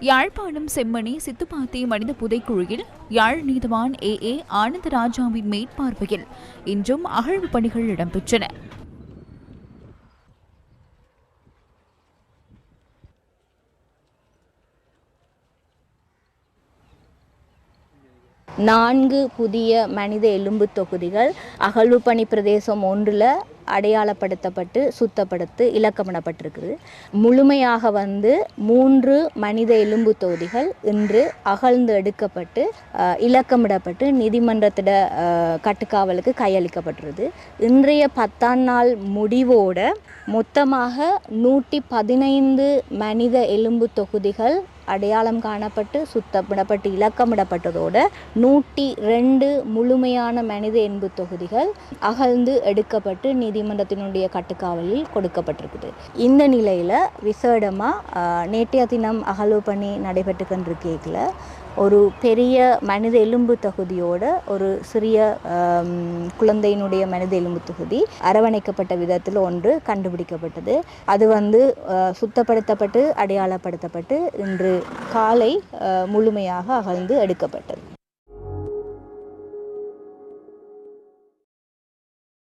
யாழ்ப்பாணம் செம்மணி சித்துப்பாத்தி மனித புதைக்குழுவில் யாழ் நீதவான் ஏ. ஏ. ஆனந்தராஜாவின் மேற்பார்வையில் இன்றும் அகழ்வு பணிகள் இடம்பெற்றன. நான்கு புதிய மனித எலும்பு தொகுதிகள் அகழ்வு பணி பிரதேசம் ஒன்றில் அடையாளப்படுத்தப்பட்டு சுத்தப்படுத்து இலக்கமிடப்பட்டிருக்குது முழுமையாக வந்து மூன்று மனித எலும்பு தொகுதிகள் இன்று அகழ்ந்து எடுக்கப்பட்டு இலக்கமிடப்பட்டு நீதிமன்றத்திட கட்டுக்காவலுக்கு கையளிக்கப்பட்டிருது இன்றைய பத்தாம் நாள் முடிவோட மொத்தமாக நூற்றி பதினைந்து மனித எலும்பு தொகுதிகள் அடையாளம் காணப்பட்டு சுத்தமிடப்பட்டு இலக்கமிடப்பட்டதோடு நூற்றி ரெண்டு முழுமையான மனித எலும்பு தொகுதிகள் அகழ்ந்து எடுக்கப்பட்டு நீதிமன்றத்தினுடைய கட்டுக்காவலில் கொடுக்கப்பட்டிருக்குது. இந்த நிலையில் விசேடமாக நேற்றைய தினம் அகழ்வு பணி நடைபெற்று கொண்டிருக்கேக்கில் ஒரு பெரிய மனித எலும்பு தொகுதியோட ஒரு சிறிய குழந்தையினுடைய மனித எலும்பு தொகுதி அரவணைக்கப்பட்ட விதத்தில் ஒன்று கண்டுபிடிக்கப்பட்டது. அது வந்து சுத்தப்படுத்தப்பட்டு அடையாளப்படுத்தப்பட்டு இன்று காலை முழுமையாக அகழ்ந்து எடுக்கப்பட்டது.